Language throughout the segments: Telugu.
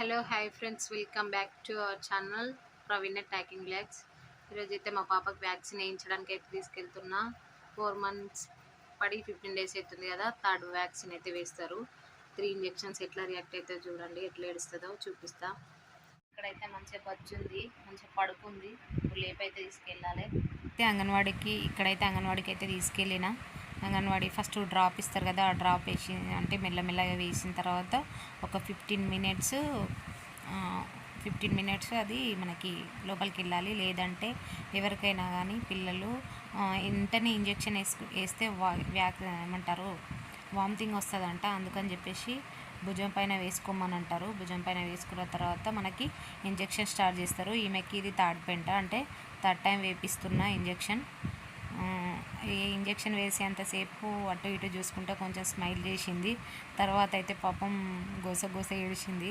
Hello hi friends. Welcome back to our channel Praveena talking bags ఈరోజు అయితే మా పాపకి వ్యాక్సిన్ వేయించడానికి అయితే తీసుకెళ్తున్నా. ఫోర్ మంత్స్ పడి ఫిఫ్టీన్ డేస్ అవుతుంది కదా థర్డ్ వ్యాక్సిన్ అయితే వేస్తారు. త్రీ ఇంజెక్షన్స్ ఎట్లా రియాక్ట్ అవుతుందో చూడండి ఎట్లా ఏడుస్తుందో చూపిస్తా. ఇక్కడైతే మంచిగా బజ్జు ఉంది మంచిగా పడుకుంది. ఇప్పుడు లేపైతే తీసుకెళ్ళాలి. అయితే అంగన్వాడికి ఇక్కడైతే అంగన్వాడికి అయితే తీసుకెళ్ళిన. అంగన్వాడీ ఫస్ట్ డ్రాప్ ఇస్తారు కదా ఆ డ్రాప్ వేసి అంటే మెల్లమెల్లగా వేసిన తర్వాత ఒక ఫిఫ్టీన్ మినిట్స్ ఫిఫ్టీన్ మినిట్స్ అది మనకి లోపలికి వెళ్ళాలి. లేదంటే ఎవరికైనా కానీ పిల్లలు వెంటనే ఇంజెక్షన్ వేసుకు వేస్తే వా వ్యాక్ ఏమంటారు వామిటింగ్ వస్తుందంట. అందుకని చెప్పేసి భుజం పైన వేసుకోమని అంటారు. భుజం పైన వేసుకున్న తర్వాత మనకి ఇంజెక్షన్ స్టార్ట్ చేస్తారు. ఈమెకి ఇది థర్డ్ పెంట అంటే థర్డ్ టైం వేపిస్తున్న ఇంజెక్షన్. ఇంజక్షన్ వేసేంతసేపు అటు ఇటు చూసుకుంటే కొంచెం స్మైల్ చేసింది. తర్వాత అయితే పాపం గోస గోస ఏడిచింది.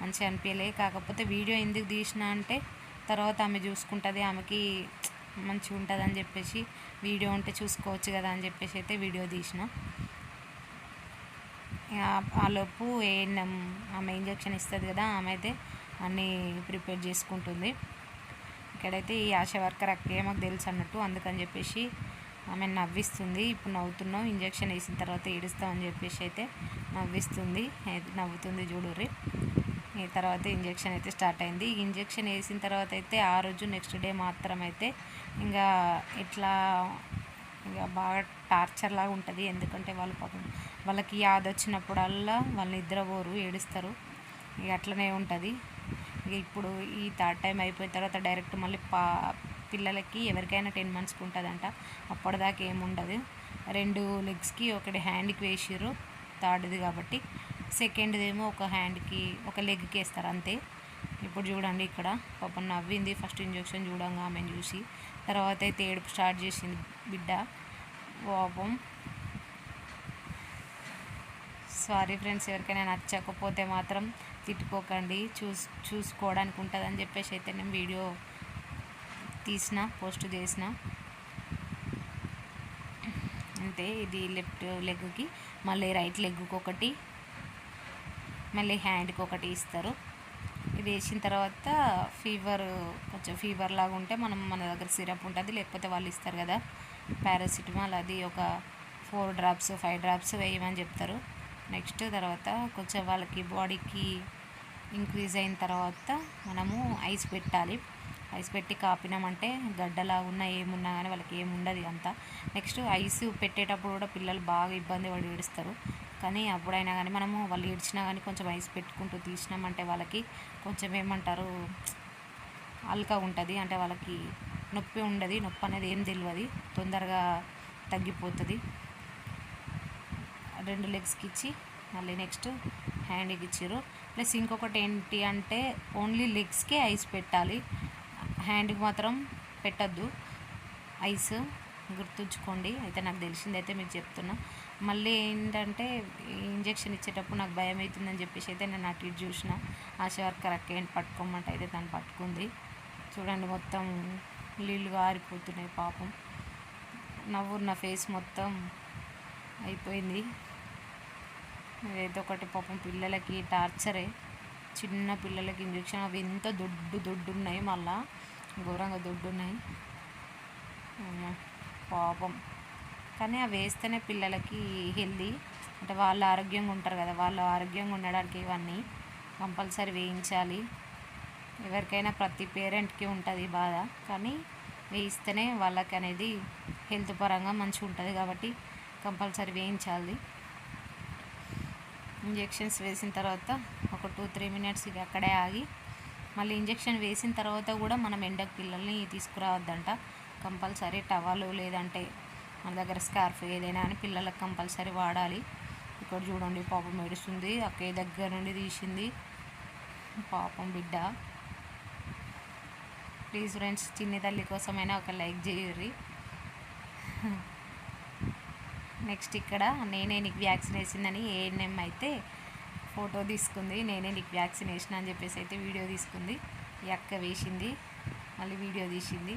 మంచిగా అనిపించలే కాకపోతే వీడియో ఎందుకు తీసిన అంటే తర్వాత ఆమె చూసుకుంటుంది ఆమెకి మంచిగా ఉంటుంది అని చెప్పేసి వీడియో ఉంటే చూసుకోవచ్చు కదా అని చెప్పేసి అయితే వీడియో తీసిన. ఆలోపు ఏఎన్ఎం ఆమె ఇంజెక్షన్ ఇస్తుంది కదా ఆమె అయితే అన్నీ ప్రిపేర్ చేసుకుంటుంది. ఇక్కడైతే ఈ ఆశా వర్కర్ అక్కే మాకు తెలుసు అన్నట్టు అందుకని చెప్పేసి ఆమె నవ్విస్తుంది. ఇప్పుడు నవ్వుతున్నాం. ఇంజక్షన్ వేసిన తర్వాత ఏడుస్తాం అని చెప్పేసి అయితే నవ్విస్తుంది. నవ్వుతుంది చూడుర్రి ఈ తర్వాత ఇంజెక్షన్ అయితే స్టార్ట్ అయింది. ఇంజక్షన్ వేసిన తర్వాత అయితే ఆ రోజు నెక్స్ట్ డే మాత్రం అయితే ఇంకా ఇట్లా ఇక బాగా టార్చర్ లాగా ఉంటుంది. ఎందుకంటే వాళ్ళు పాపం వాళ్ళకి యాద వచ్చినప్పుడల్లా వాళ్ళు నిద్రపోరు ఏడుస్తారు. ఇక అట్లనే ఉంటుంది. ఇప్పుడు ఈ థర్డ్ టైం అయిపోయిన తర్వాత డైరెక్ట్ మళ్ళీ పా పిల్లలకి ఎవరికైనా టెన్ మంత్స్కి ఉంటుందంట. అప్పటిదాకా ఏముండదు రెండు లెగ్స్కి ఒకటి హ్యాండ్కి వేసిర్రు. థర్డ్ది కాబట్టి సెకండ్ది ఏమో ఒక హ్యాండ్కి ఒక లెగ్కి వేస్తారు అంతే. ఇప్పుడు చూడండి ఇక్కడ. పాపం నవ్వింది. ఫస్ట్ ఇంజెక్షన్ చూడంగా ఆమెను చూసి. తర్వాత అయితే ఏడుపు స్టార్ట్ చేసింది బిడ్డ. పాపం. సారీ ఫ్రెండ్స్ ఎవరికైనా నచ్చకపోతే మాత్రం తిట్టుకోకండి. చూస్ చూసుకోవడానికి ఉంటుందని చెప్పేసి అయితే నేను వీడియో తీసిన పోస్ట్ చేసిన. అంతే ఇది లెఫ్ట్ లెగ్కి మళ్ళీ రైట్ లెగ్కి ఒకటి మళ్ళీ హ్యాండ్కి ఒకటి ఇస్తారు. ఇది వేసిన తర్వాత ఫీవర్ కొంచెం ఫీవర్ లాగా ఉంటే మనం మన దగ్గర సిరప్ ఉంటుంది లేకపోతే వాళ్ళు ఇస్తారు కదా పారాసిటమాల్ అది ఒక ఫోర్ డ్రాప్స్ ఫైవ్ డ్రాప్స్ వేయమని చెప్తారు. నెక్స్ట్ తర్వాత కొంచెం వాళ్ళకి బాడీకి ఇంక్రీజ్ అయిన తర్వాత మనము ఐస్ పెట్టాలి. ఐస్ పెట్టి కాపినామంటే గడ్డలా ఉన్నా ఏమున్నా కానీ వాళ్ళకి ఏముండదు అంతా నెక్స్ట్ ఐస్ పెట్టేటప్పుడు కూడా పిల్లలు బాగా ఇబ్బంది పడి ఏడుస్తారు. కానీ అప్పుడైనా కానీ మనము వాళ్ళు ఏడ్చినా కానీ కొంచెం ఐస్ పెట్టుకుంటూ తీసినామంటే వాళ్ళకి కొంచెం ఏమంటారు అల్కా ఉంటుంది. అంటే వాళ్ళకి నొప్పి ఉండదు నొప్పి అనేది ఏం తెలియదు తొందరగా తగ్గిపోతుంది. రెండు లెగ్స్కి ఇచ్చి మళ్ళీ నెక్స్ట్ హ్యాండ్కి ఇచ్చారు. ప్లస్ ఇంకొకటి ఏంటి అంటే ఓన్లీ లెగ్స్కే ఐస్ పెట్టాలి. హ్యాండ్కి మాత్రం పెట్టద్దు. ఐస్ గుర్తుంచుకోండి. అయితే నాకు తెలిసింది అయితే మీకు చెప్తున్నా. మళ్ళీ ఏంటంటే ఇంజెక్షన్ ఇచ్చేటప్పుడు నాకు భయం అవుతుందని చెప్పేసి అయితే నేను అటు ఇటు చూసిన. ఆశా వర్కర్ అక్క ఏంటి పట్టుకోమంటే అయితే తను పట్టుకుంది. చూడండి మొత్తం నీళ్ళు ఆరిపోతున్నాయి పాపం. నవ్వు నా ఫేస్ మొత్తం అయిపోయింది. ఏదో ఒకటి పాపం పిల్లలకి టార్చరే. చిన్న పిల్లలకి ఇంజెక్షన్ అవి ఎంత దొడ్డు దొడ్డు ఉన్నాయి మళ్ళా. ఘోరంగా దొడ్డు ఉన్నాయి పాపం. కానీ అవి వేస్తేనే పిల్లలకి హెల్దీ అంటే వాళ్ళు ఆరోగ్యంగా ఉంటారు కదా వాళ్ళు ఆరోగ్యంగా ఉండడానికి ఇవన్నీ కంపల్సరీ వేయించాలి. ఎవరికైనా ప్రతి పేరెంట్కి ఉంటుంది బాధ. కానీ వేయిస్తేనే వాళ్ళకి అనేది హెల్త్ పరంగా మంచిగా ఉంటుంది కాబట్టి కంపల్సరీ వేయించాలి. ఇంజెక్షన్స్ వేసిన తర్వాత ఒక టూ త్రీ మినిట్స్ ఇక అక్కడే ఆగి మళ్ళీ ఇంజెక్షన్ వేసిన తర్వాత కూడా మనం ఎండకు పిల్లల్ని తీసుకురావద్దంట. కంపల్సరీ టవాలు లేదంటే మన దగ్గర స్కార్ఫ్ ఏదైనా అని పిల్లలకు కంపల్సరీ వాడాలి. ఇక్కడ చూడండి పాపం ఏడుస్తుంది అక్కయ్య దగ్గర నుండి తీసింది. పాపం బిడ్డ. ప్లీజ్ ఫ్రెండ్స్ చిన్ని తల్లి కోసమైనా ఒక లైక్ చేయర్రి నెక్స్ట్ ఇక్కడ నేనే నీకు వ్యాక్సిన్ వేసిందని ఏఎన్ఎం అయితే ఫోటో తీసుకుంది. నేనే నీకు వ్యాక్సిన్ వేసిన అని చెప్పేసి అయితే వీడియో తీసుకుంది. ఈ అక్క వేసింది. మళ్ళీ వీడియో తీసింది.